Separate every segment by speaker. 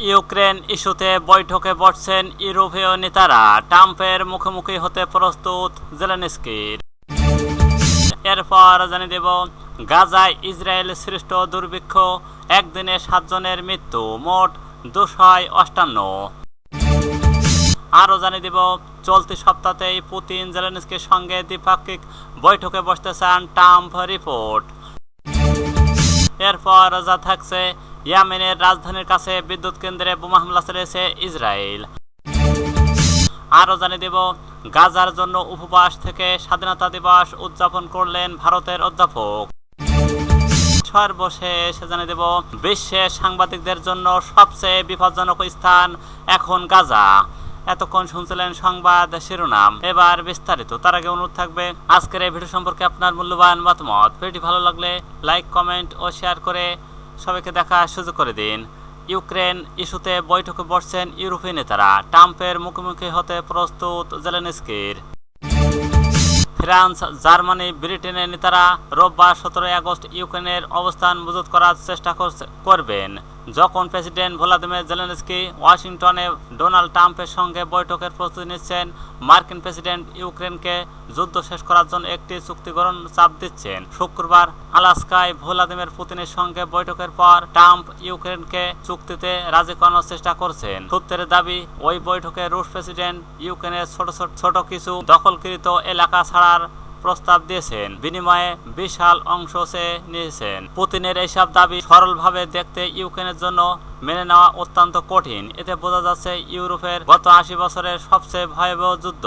Speaker 1: Ukraine ইস্যুতে বৈঠকে বসছেন ইউরোপীয় নেতারা। ট্রাম্পের মুখোমুখি হতে প্রস্তুত জেলেনস্কির। এরপর জানিয়ে দেব, গাজায় ইসরায়েল সৃষ্ট দুর্ভিক্ষ, একদিনে সাতজনের মৃত্যু, মোট দুশয় অষ্টান্ন। আরও জানিয়ে দেব, চলতি সপ্তাহতেই পুতিন জেলেনস্কির সঙ্গে দ্বিপাক্ষিক বৈঠকে বসতে চান ট্রাম্প রিপোর্ট। এরপর যা থাকছে ইয়ামেনের রাজধানীর কাছে বিদ্যুৎ কেন্দ্রে বোমা হামলা চালিয়েছে ইসরায়েল। আরও জানিয়ে দেব, গাজার জন্য উপবাস থেকে স্বাধীনতা দিবস উদযাপন করলেন ভারতের অধ্যাপক। সর্বশেষ জানিয়ে দেব, বিশ্বের সাংবাদিকদের জন্য সবচেয়ে বিপজ্জনক স্থান এখন গাজা। এতক্ষণ শুনছিলেন সংবাদ শিরোনাম। এবার বিস্তারিত, তার আগে অনুরোধ থাকবে, আজকের এই ভিডিও সম্পর্কে আপনার মূল্যবান মতামত। ভিডিওটি ভালো লাগলে লাইক, কমেন্ট ও শেয়ার করে সবাইকে দেখার সুযোগ করে দিন। ইউক্রেন ইস্যুতে বৈঠকে বসছেন ইউরোপীয় নেতারা। ট্রাম্পের মুখোমুখি হতে প্রস্তুত জেলেনস্কির। ফ্রান্স, জার্মানি, ব্রিটেনের নেতারা রোববার সতেরোই আগস্ট ইউক্রেনের অবস্থান মজুত করার চেষ্টা করবেন। যখন প্রেসিডেন্ট ভ্লাদিমির জেলেনস্কি ওয়াশিংটনে ডোনাল্ড ট্রাম্পের সঙ্গে বৈঠকের প্রস্তুতি নিচ্ছেন, মার্কিন প্রেসিডেন্ট ইউক্রেনকে যুদ্ধ শেষ করার জন্য একটি চুক্তি গ্রহণ চাপ দিচ্ছেন। শুক্রবার আলাস্কায় ভ্লাদিমির পুতিনের সঙ্গে বৈঠকের পর ট্রাম্প ইউক্রেনকে চুক্তিতে রাজি করানোর চেষ্টা করছেন। সূত্রের দাবি, ওই বৈঠকে রুশ প্রেসিডেন্ট ইউক্রেনের ছোট ছোট ছোট কিছু দখলকৃত এলাকা ছাড়ার প্রস্তাব দিয়েছেন। বিনিময়ে বিশাল অংশ চেয়ে নিয়েছেন। পুতিনের এইসব দাবি সরলভাবে দেখতে ইউক্রেনের জন্য মেনে নেওয়া অত্যন্ত কঠিন। এতে বোঝা যাচ্ছে ইউরোপের গত আশি বছরের সবচেয়ে ভয়াবহ যুদ্ধ,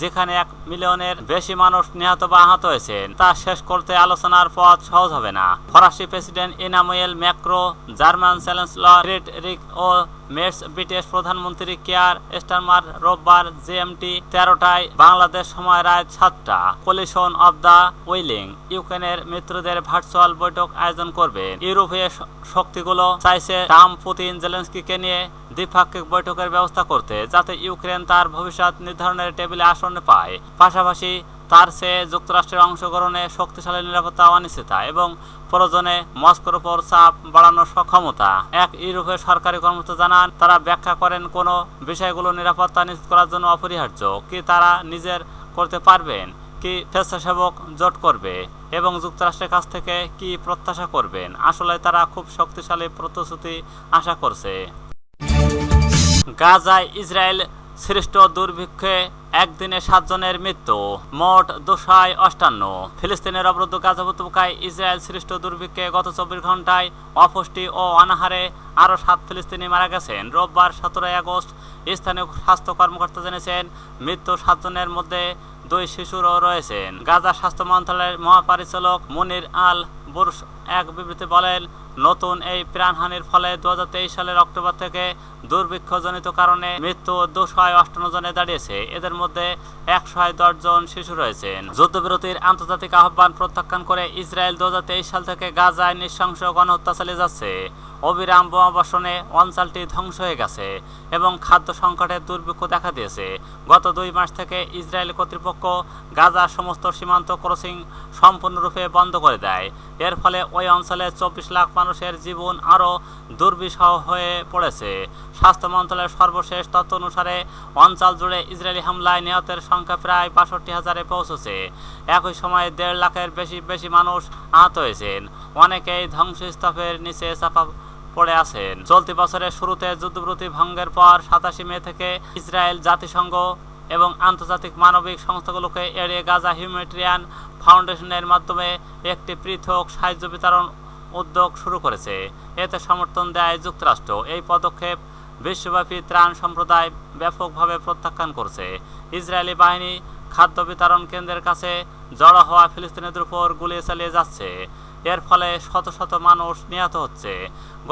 Speaker 1: যেখানে এক মিলিয়নের বেশি মানুষ নিহত বা আহত হয়েছেন, তা শেষ করতে আলোচনার পথ সহজ হবে না। ফরাসি president Emmanuel Macron, German chancellor Friedrich ও মেটস ব্রিটিশ প্রধানমন্ত্রী কেয়ার স্টারমার রোববার জিএমটি তেরোটায় বাংলাদেশ সময় রাত সাতটা। কোলিশন অব দ্য উইলিং, ইউক্রেনের মিত্রদের ভার্চুয়াল বৈঠক আয়োজন করবে। ইউরোপীয় শক্তিগুলো চাইছে ট্রাম্প পুতিন জেলেন্সকিকে নিয়ে দ্বিপাক্ষিক বৈঠকের ব্যবস্থা করতে যাতে ইউক্রেন তার ভবিষ্যৎ নির্ধারণের টেবিলে আসন পায়। পাশাপাশি তার চেয়ে যুক্তরাষ্ট্রের অংশগ্রহণে শক্তিশালী নিরাপত্তা অনিশ্চিতা এবং প্রয়োজনে মস্কোর উপর চাপ বাড়ানোর সক্ষমতা। এক ইউরোপের সরকারি কর্মকর্তা জানান, তারা ব্যাখ্যা করেন, কোন বিষয়গুলো নিরাপত্তা নিশ্চিত করার জন্য অপরিহার্য। কি তারা নিজের করতে পারবেন? কি স্বেচ্ছাসেবক জোট করবে এবং যুক্তরাষ্ট্রের কাছ থেকে কি প্রত্যাশা করবেন? আসলে তারা খুব শক্তিশালী প্রতিশ্রুতি আশা করছে। গাজায় ইসরায়েল সৃষ্ট দুর্ভিক্ষে একদিনে সাতজনের মৃত্যু, মোট দুশয় অষ্টান্ন। ফিলিস্তিনের অবরুদ্ধ গাজা উপত্যকায় ইসরায়েল সৃষ্ট দুর্ভিক্ষে গত চব্বিশ ঘন্টায় অপুষ্টি ও অনাহারে আরও সাত ফিলিস্তিনি মারা গেছেন। রোববার সতেরোই আগস্ট স্থানীয় স্বাস্থ্য কর্মকর্তা জেনেছেন মৃত্যু সাতজনের মধ্যে দুই শিশুরও রয়েছেন। গাজা স্বাস্থ্য মন্ত্রণালয়ের মহাপরিচালক মুনির আল বুরস এক বিবৃতি বলেন, নতুন এই প্রাণহানির ফলে দু সালের অক্টোবর থেকে দুর্ভিক্ষজনিত কারণে মৃত্যু দুশয় অষ্টান্ন জনে দাঁড়িয়েছে। এদের মধ্যে একশো দশ জন শিশু রয়েছেন। যুদ্ধবিরতির আন্তর্জাতিক আহ্বান প্রত্যাখ্যান করে ইসরায়েল দুহাজার তেইশ সাল থেকে গাজায় নৃশংস গণহত্যা চালিয়ে যাচ্ছে। অবিরাম বোমাবর্ষণে অঞ্চলটি ধ্বংস হয়ে গেছে এবং খাদ্য সংকটের দুর্ভিক্ষ দেখা দিয়েছে। গত দুই মাস থেকে ইসরায়েল কর্তৃপক্ষ গাজার সমস্ত সীমান্ত ক্রসিং সম্পূর্ণরূপে বন্ধ করে দেয়। এর ফলে ওই অঞ্চলে চব্বিশ লাখ মানুষের জীবন আরও দুর্বিষহ হয়ে পড়েছে। স্বাস্থ্য মন্ত্রণালয়ের সর্বশেষ তথ্য অনুসারে অঞ্চল জুড়ে ইসরায়েলি হামলায় নিহতের সংখ্যা প্রায় বাষট্টি হাজারে পৌঁছেছে। একই সময়ে দেড় লাখের বেশি বেশি মানুষ আহত হয়েছেন। অনেকেই ধ্বংসস্তূপের নিচে চাপা পড়ে আছেন। চলতি বছরের শুরুতে যুদ্ধবিরতি ভঙ্গের পর সাতাশি মে থেকে ইসরায়েল জাতিসংঘ এবং আন্তর্জাতিক মানবিক সংস্থাগুলোকে এড়িয়ে গাজা হিউম্যানিটেরিয়ান ফাউন্ডেশনের মাধ্যমে একটি পৃথক সাহায্য বিতরণ উদ্যোগ শুরু করেছে। এতে সমর্থন দেয় যুক্তরাষ্ট্র। এই পদক্ষেপ বিশ্বব্যাপী ত্রাণ সম্প্রদায় ব্যাপকভাবে প্রত্যাখ্যান করছে। ইসরায়েলি বাহিনী খাদ্য বিতরণ কেন্দ্রের কাছে জড়ো হওয়া ফিলিস্তিনিদের উপর গুলি চালিয়ে যাচ্ছে। এর ফলে শত শত মানুষ নিহত হচ্ছে।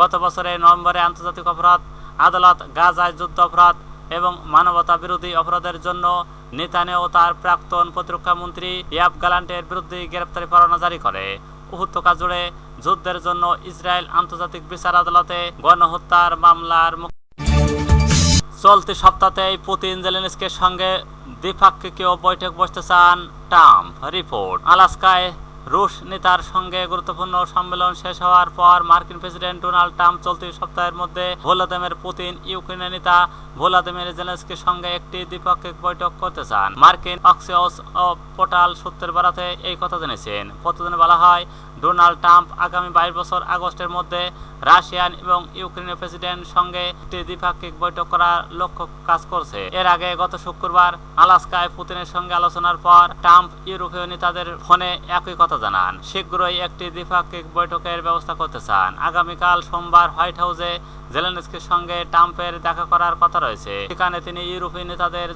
Speaker 1: গত বছরে নভেম্বরে আন্তর্জাতিক অপরাধ, আদালত, গাজায় যুদ্ধ অপরাধ এবং মানবতা বিরোধী অপরাধের জন্য নেতানে ও তার প্রাক্তন প্রতিরক্ষা মন্ত্রী ইয়াব গালান্টের বিরুদ্ধে গ্রেপ্তারি পরোয়ানা জারি করে। উপত্যকা জুড়ে যুদ্ধের জন্য ইসরায়েল আন্তর্জাতিক বিচার আদালতে গণহত্যার মামলার চলতি সপ্তাহতেই পুতিন জেলেনস্কির সঙ্গে দ্বিপাক্ষিকীয় বৈঠক বসতে চান ট্রাম্প। রিপোর্ট, আলাস্কায় রুশ নেতার সঙ্গে গুরুত্বপূর্ণ সম্মেলন শেষ হওয়ার পর মার্কিন প্রেসিডেন্ট ডোনাল্ড ট্রাম্প চলতি সপ্তাহের মধ্যে ভোলাদেমের পুতিন ইউক্রেনের নেতা ভোলাদিমির জেলেন্সকির সঙ্গে একটি দ্বিপাক্ষিক বৈঠক করতে চান। মার্কিন অক্সিওস পোর্টাল সূত্রের বেড়াতে এই কথা জেনেছেন প্রতিদিনে বলা হয় ডোনাল্ড ট্রাম্প আগামী বাইশ বছর আগস্টের মধ্যে রাশিয়ান এবং ইউক্রেনের প্রেসিডেন্ট সঙ্গে একটি দ্বিপাক্ষিক বৈঠক করার লক্ষ্য কাজ করছে। এর আগে গত শুক্রবার আলাস্কায় পুতিনের সঙ্গে আলোচনার পর ট্রাম্প ইউরোপীয় নেতাদের ফোনে একই কথা জানান। শীঘ্রই একটি দ্বিপাক্ষিক বৈঠকের ব্যবস্থা করতে চান। আগামীকাল সোমবার হোয়াইট হাউসে জেলেনস্কির সঙ্গে ট্রাম্পের দেখা করার কথা রয়েছে। সেখানে তিনি ইউরোপীয় নেতাদের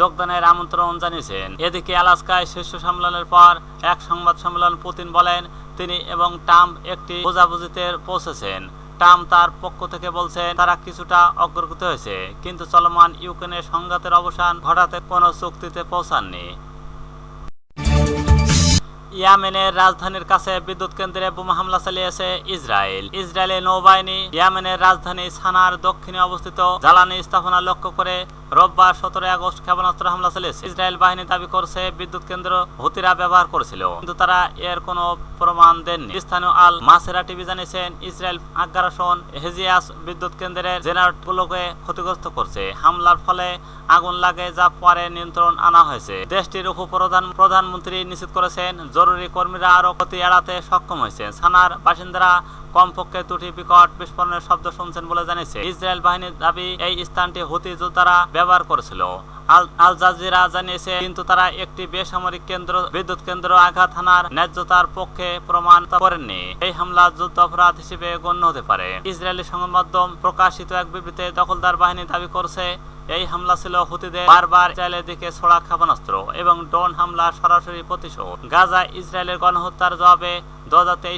Speaker 1: যোগদানের আমন্ত্রণ জানিয়েছেন। এদিকে আলাস্কায় শীর্ষ সম্মেলনের পর এক সংবাদ সম্মেলন পুতিন বলেন তিনি এবং ট্রাম্প একটি বোঝাবুঝিতে পৌঁছেছেন। ট্রাম্প তার পক্ষ থেকে বলছেন, তারা কিছুটা অগ্রগত হয়েছে, কিন্তু চলমান ইউক্রেনের সংঘাতের অবসান ঘটাতে কোনো চুক্তিতে পৌঁছাননি। ইয়ামেনের রাজধানীর কাছে বিদ্যুৎ কেন্দ্রে বোমা হামলা চালিয়েছে ইসরায়েল। ইসরায়েলের নৌবাহিনী ইয়ামেনের রাজধানী সানার দক্ষিণে অবস্থিত জ্বালানি স্থাপনা লক্ষ্য করে রোববার সতেরোই আগস্ট ক্ষেপণাস্ত্র হামলা চালিয়েছে। ইসরায়েল বাহিনী দাবি করছে, বিদ্যুৎ কেন্দ্র হুতিরা ব্যবহার করেছিল, কিন্তু তারা এর কোনো প্রমাণ দেননি। স্থানীয় আল মাসেরা টিভি জানিয়েছেন, ইসরায়েল আগ্রাসন হেজিয়াস বিদ্যুৎ কেন্দ্রের জেনারেটরগুলোকে ক্ষতিগ্রস্ত করছে। হামলার ফলে আগুন লাগে যা পরে নিয়ন্ত্রণ আনা হয়েছে। দেশটির উপপ্রধান প্রধানমন্ত্রী নিশ্চিত করেছেন জরুরি কর্মীরা আরও ক্ষতি এড়াতে সক্ষম হয়েছেন সানার বাসিন্দারা কমপক্ষে দুটি বিকট বিস্ফোরণের শব্দ শুনছেন বলে জানিয়েছে। ইসরায়েল বাহিনীর দাবি, এই স্থানটি হুতি যোদ্ধারা ব্যবহার করেছিল। আল জাজিরা জানিয়েছে, কিন্তু তারা একটি বেসামরিক কেন্দ্র, বিদ্যুৎ কেন্দ্র আঘাত হানার ন্যায্যতার পক্ষে প্রমাণ করেননি। এই হামলা যুদ্ধ অপরাধ হিসেবে গণ্য হতে পারে। ইসরায়েলি সংবাদ মাধ্যম প্রকাশিত এক বিবৃতিতে দখলদার বাহিনী দাবি করছে এই হামলা ছিল হুতিদের বারবার ইসরায়েলের দিকে ছোড়া ক্ষেপণাস্ত্র এবং ড্রোন হামলা সরাসরি প্রতিশোধ। গাজা ইসরায়েলের গণহত্যার জবাবে দু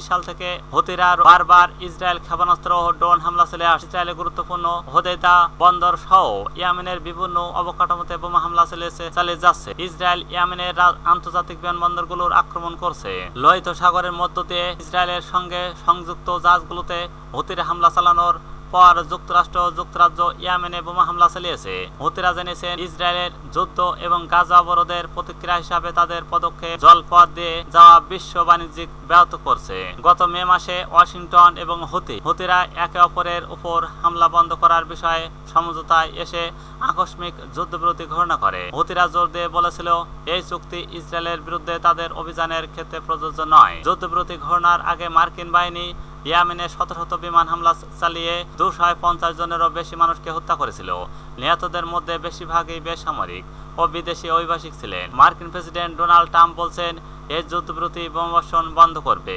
Speaker 1: সাল থেকে হুতিরা বারবার ইসরায়েল ক্ষেপণাস্ত্র ও ড্রোন হামলা চলে ইসরায়েলের গুরুত্বপূর্ণ হোদেদা বন্দর সহ ইয়ামেনের বিভিন্ন অবকাঠামোতে বোমা হামলা চলেছে চালিয়ে যাচ্ছে। ইসরায়েল ইয়ামেনের আন্তর্জাতিক বিমানবন্দরগুলোর আক্রমণ করছে। লোহিত সাগরের মধ্য দিয়ে ইসরায়েলের সঙ্গে সংযুক্ত জাহাজগুলোতে হুতিরা হামলা চালানোর পর যুক্তরাষ্ট্র, যুক্তরাজ্য, ইয়ামেনে বোমা হামলা চালিয়েছে। হুতিরা জানিয়েছেন, ইসরায়েলের যুদ্ধ এবং গাজা অবরোধের প্রতিক্রিয়া হিসাবে তাদের পদক্ষেপ জলপথ দিয়ে যাওয়া বিশ্ব বাণিজ্যিক ব্যাহত করছে। গত মে মাসে ওয়াশিংটন এবং হুতি, হুতিরা একে অপরের উপর হামলা বন্ধ করার বিষয়ে সমঝোতায় এসে আকস্মিক যুদ্ধবিরতি ঘোষণা করে। হুতিরা জোর দিয়ে বলেছিল, এই চুক্তি ইসরায়েলের বিরুদ্ধে তাদের অভিযানের ক্ষেত্রে প্রযোজ্য নয়। যুদ্ধবিরতি ঘোষণার আগে মার্কিন বাহিনী ইয়েমেনে শত শত বিমান হামলা চালিয়ে দুশো পঞ্চাশ জনেরও বেশি মানুষকে হত্যা করেছিল। নিহতদের মধ্যে বেশিরভাগই বেসামরিক ও বিদেশি অভিবাসিক ছিলেন। মার্কিন প্রেসিডেন্ট ডোনাল্ড ট্রাম্প বলছেন এই যুদ্ধবিরতি বোমাবর্ষণ বন্ধ করবে।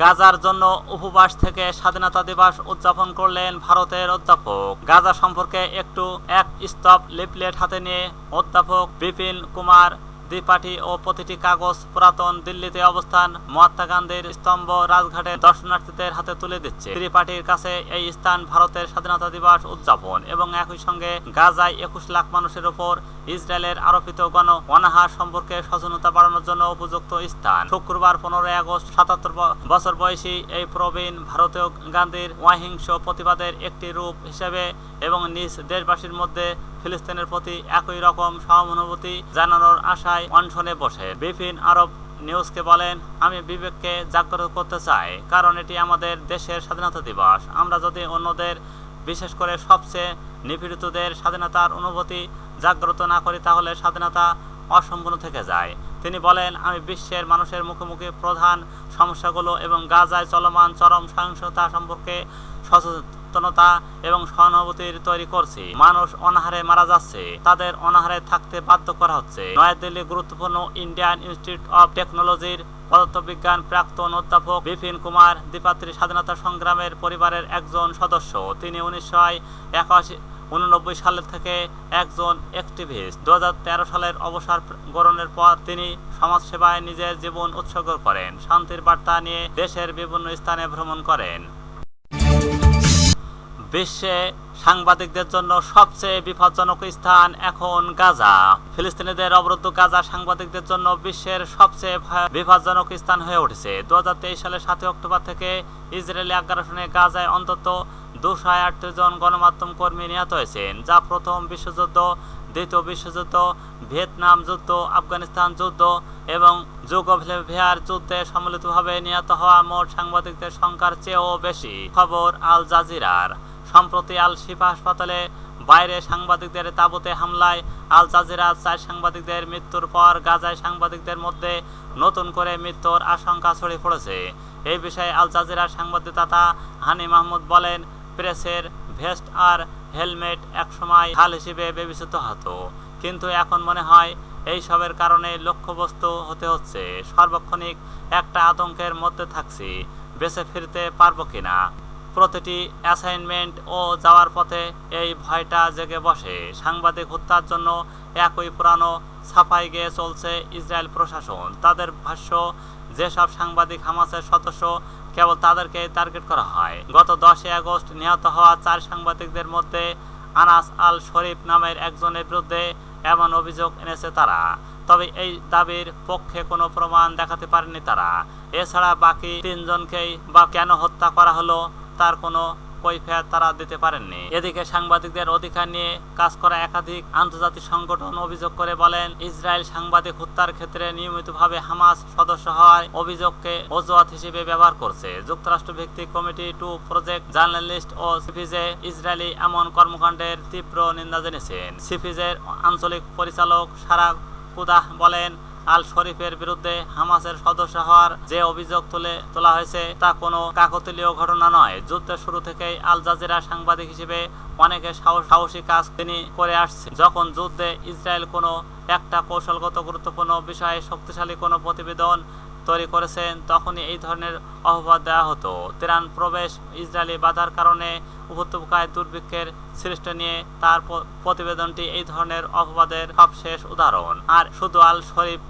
Speaker 1: গাজার জন্য উপবাস থেকে স্বাধীনতা দিবস উদযাপন করলেন ভারতের অধ্যাপক। গাজা সম্পর্কে একটু এক স্তব লিফলেট হাতে নিয়ে অধ্যাপক বিপিন কুমার দ্বিপাঠী ও প্রতিটি কাগজ পুরাতন দিল্লিতে অবস্থান। মহাত্মা গান্ধীর স্তম্ভ রাজঘাটে দর্শনার্থীদের হাতে তুলে দিচ্ছে। ত্রিপাঠীর কাছে এই স্থান ভারতের স্বাধীনতা দিবস উদযাপন এবং একই সঙ্গে গাজায় একুশ লাখ মানুষের উপর ইসরায়েলের আরোপিত গণ অনাহার সম্পর্কে সচেতনতা বাড়ানোর জন্য উপযুক্ত স্থান। শুক্রবার পনেরোই আগস্ট সাতাত্তর বছর বয়সী এই প্রবীণ ভারতীয় গান্ধীর অহিংস প্রতিবাদের একটি রূপ হিসেবে এবং নিজ দেশবাসীর মধ্যে ফিলিস্তিনের প্রতি একই রকম সহানুভূতি জানানোর আশায় অনশনে বসে। বিপিন আরব নিউজকে বলেন, আমি বিবেককে জাগ্রত করতে চাই, কারণ এটি আমাদের দেশের স্বাধীনতা দিবস। আমরা যদি অন্যদের, বিশেষ করে সবচেয়ে নিপীড়িতদের স্বাধীনতার অনুভূতি জাগ্রত না করি, তাহলে স্বাধীনতা অসম্পূর্ণ থেকে যায়। তিনি বলেন, আমি বিশ্বের মানুষের মুখোমুখি প্রধান সমস্যাগুলো এবং গাজায় চলমান চরম সহিংসতা সম্পর্কে সচেতনতা এবং সহানুভূতির তৈরি করছি। মানুষ অনাহারে মারা যাচ্ছে। তাদের অনাহারে থাকতে বাধ্য করা হচ্ছে। নয়াদিল্লি গুরুত্বপূর্ণ ইন্ডিয়ান ইনস্টিটিউট অব টেকনোলজির পদার্থবিজ্ঞান প্রাক্তন অধ্যাপক বিপিন কুমার দ্বিপাত্রী স্বাধীনতা সংগ্রামের পরিবারের একজন সদস্য। তিনি উনিশশো একাশি, উননব্বই সাল থেকে একজন অ্যাক্টিভিস্ট দু হাজার তেরো সালের অবসর গ্রহণের পর তিনি সমাজসেবায় নিজের জীবন উৎসর্গ করেন। শান্তির বার্তা নিয়ে দেশের বিভিন্ন স্থানে ভ্রমণ করেন। বিশ্বে সাংবাদিকদের জন্য সবচেয়ে বিপজ্জনক স্থান এখন গাজা। ফিলিস্তিনিদের অবরুদ্ধ গাজা সাংবাদিকদের জন্য বিশ্বের সবচেয়ে বিপজ্জনক স্থান হয়ে উঠেছে। দু সালের সাতই অক্টোবর থেকে ইসরায়েলি আগ্রাসনে গাজায় অন্তত দুশো আটত্রিশ জন গণমাধ্যম কর্মী নিহত হয়েছেন, যা প্রথম বিশ্বযুদ্ধ, দ্বিতীয় বিশ্বযুদ্ধ, ভিয়েতনাম যুদ্ধ, আফগানিস্তান যুদ্ধ এবং যুগোভ্লেভিয়ার যুদ্ধে সম্মিলিতভাবে নিহত হওয়া মোট সাংবাদিকদের সংখ্যার চেয়েও বেশি। খবর আল জাজিরার। সম্প্রতি আল শিফা হাসপাতালে বাইরে সাংবাদিকদের তাঁবুতে হামলায় আল জাজিরা চার সাংবাদিকদের মৃত্যুর পর গাজায় সাংবাদিকদের মধ্যে নতুন করে মৃত্যুর আশঙ্কা ছড়িয়ে পড়েছে। এই বিষয়ে আল জাজিরার সাংবাদিকদাতা হানি মাহমুদ বলেন, প্রেসের ভেস্ট আর হেলমেট একসময় ঢাল হিসেবে বিবেচিত হতো, কিন্তু এখন মনে হয় এই সবের কারণে লক্ষ্যবস্তু হতে হচ্ছে। সর্বক্ষণিক একটা আতঙ্কের মধ্যে থাকছি, বেঁচে ফিরতে পারব কিনা। প্রতিটি অ্যাসাইনমেন্ট ও যাওয়ার পথে এই ভয়টা জেগে বসে। সাংবাদিক হত্যার জন্য একই পুরানো ছাপাই গিয়ে চলছে ইসরায়েল প্রশাসন। তাদের ভাষ্য, যেসব সাংবাদিক হামাসের সদস্য কেবল তাদেরকে টার্গেট করা হয়। গত দশই আগস্ট নিহত হওয়া চার সাংবাদিকদের মধ্যে আনাস আল শরীফ নামের একজনের বিরুদ্ধে এমন অভিযোগ এনেছে তারা। তবে এই দাবির পক্ষে কোনো প্রমাণ দেখাতে পারেনি তারা। এছাড়া বাকি তিনজনকেই বা কেন হত্যা করা হলো তার কোনো কৈফিয়ত তারা দিতে পারেননি। এদিকে সাংবাদিকদের অধিকার নিয়ে কাজ করা একাধিক আন্তর্জাতিক সংগঠন অভিযোগ করে বলেন, ইসরায়েল সাংবাদিক হত্যার ক্ষেত্রে নিয়মিতভাবে হামাস সদস্য হওয়ার অভিযোগকে অজুহাত হিসেবে ব্যবহার করছে। যুক্তরাষ্ট্র ভিত্তিক কমিটি টু প্রজেক্ট জার্নালিস্ট ও সিফিজে ইসরায়েলি এমন কর্মকাণ্ডের তীব্র নিন্দা জেনেছেন সিফিজের আঞ্চলিক পরিচালক সারা কুদাহ বলেন আল শরীফের বিরুদ্ধে হামাসের সদস্য হওয়ার যে অভিযোগ তুলে তোলা হয়েছে, তা কোনো কাকতলীয় ঘটনা নয়। যুদ্ধের শুরু থেকেই আল জাজিরা সাংবাদিক হিসেবে অনেকে সাহস- কাজ তিনি করে আসছে যখন যুদ্ধে ইসরায়েল কোনো একটা কৌশলগত গুরুত্বপূর্ণ বিষয়ে শক্তিশালী কোনো প্রতিবেদন তৈরি করেছেন, তখনই এই ধরনের অপবাদ দেওয়া হতো। তেরান প্রবেশ ইসরায়েলি বাধার কারণে উপত্যকায় দুর্ভিক্ষের সৃষ্টি নিয়ে তার প্রতিবেদনটি এই ধরনের অপবাদের সবশেষ উদাহরণ। আর শুধু আল শরীফ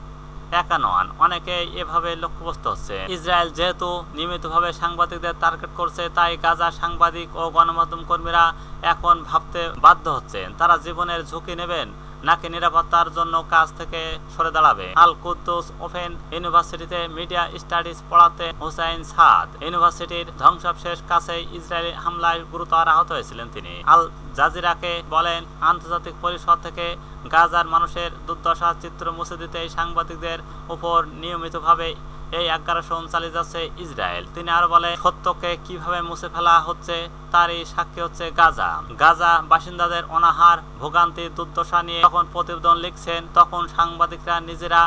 Speaker 1: একা নন। অনেকেই এভাবে লক্ষ্যবস্তু হচ্ছে। ইসরায়েল যেহেতু নিয়মিতভাবে সাংবাদিকদের টার্গেট করছে, তাই গাজা সাংবাদিক ও গণমাধ্যম কর্মীরা এখন ভাবতে বাধ্য হচ্ছেন। তারা জীবনের ঝুঁকি নেবেন নাকি নিরাপত্তার জন্য কাজ থেকে সরে দাঁড়াবে? আল কুদ্দুস ওপেন ইউনিভার্সিটিতে মিডিয়া স্টাডিজ পড়াতে হুসাইন সাদ। ইউনিভার্সিটির ধ্বংসাবশেষ কাছে ইসরায়েলি হামলায় গুরুতর আহত হয়েছিলেন তিনি। আল জাজিরাকে বলেন, আন্তর্জাতিক পরিষদ থেকে গাজার মানুষের দুর্দশা চিত্র মুছে দিতে এই সাংবাদিকদের উপর নিয়মিতভাবে এই আগ্রাসন চালিয়ে যাচ্ছে ইসরায়েল। তিনি আরও বলে সত্যকে কীভাবে মুছে ফেলা হচ্ছে তারই সাক্ষী হচ্ছে গাজা। গাজা বাসিন্দাদের অনাহার, ভোগান্তি, দুর্দশা নিয়ে যখন প্রতিবেদন লিখছেন, তখন সাংবাদিকরা নিজেরা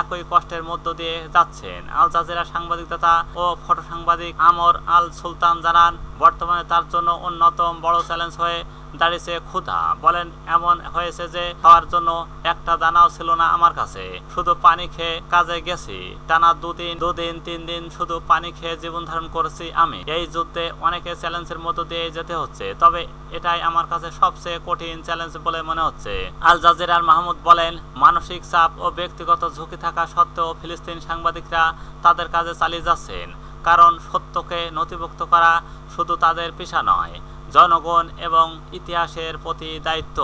Speaker 1: একই কষ্টের মধ্য দিয়ে যাচ্ছেন। আল জাজিরা সাংবাদিকতা ও ফটো সাংবাদিক আমর আল সুলতান জানান, বর্তমানে তার জন্য অন্যতম বড় চ্যালেঞ্জ হয়ে দাঁড়িয়েছে ক্ষুধা। বলেন, এমন হয়েছে যে খাওয়ার জন্য একটা দানাও ছিল না আমার কাছে। শুধু পানি খেয়ে কাজে গেছি। টানা দুদিন দুদিন, তিন দিন শুধু পানি খেয়ে জীবন ধারণ করেছি আমি। এই যুদ্ধে অনেকে চ্যালেঞ্জের মধ্য দিয়ে যেতে হচ্ছে। তবে এটাই আমার কাছে সবচেয়ে কঠিন চ্যালেঞ্জ বলে মনে হচ্ছে। আল জাজিরার মাহমুদ বলেন, মানসিক চাপ ও ব্যক্তিগত ঝুঁকি থাকা সত্ত্বেও ফিলিস্তিন সাংবাদিকরা তাদের কাজে চালিয়ে যাচ্ছেন। কারণ সত্যকে নথিভুক্ত করা শুধু তাদের পেশা নয়। জনগণ এবং ইতিহাসের প্রতি দায়িত্ব।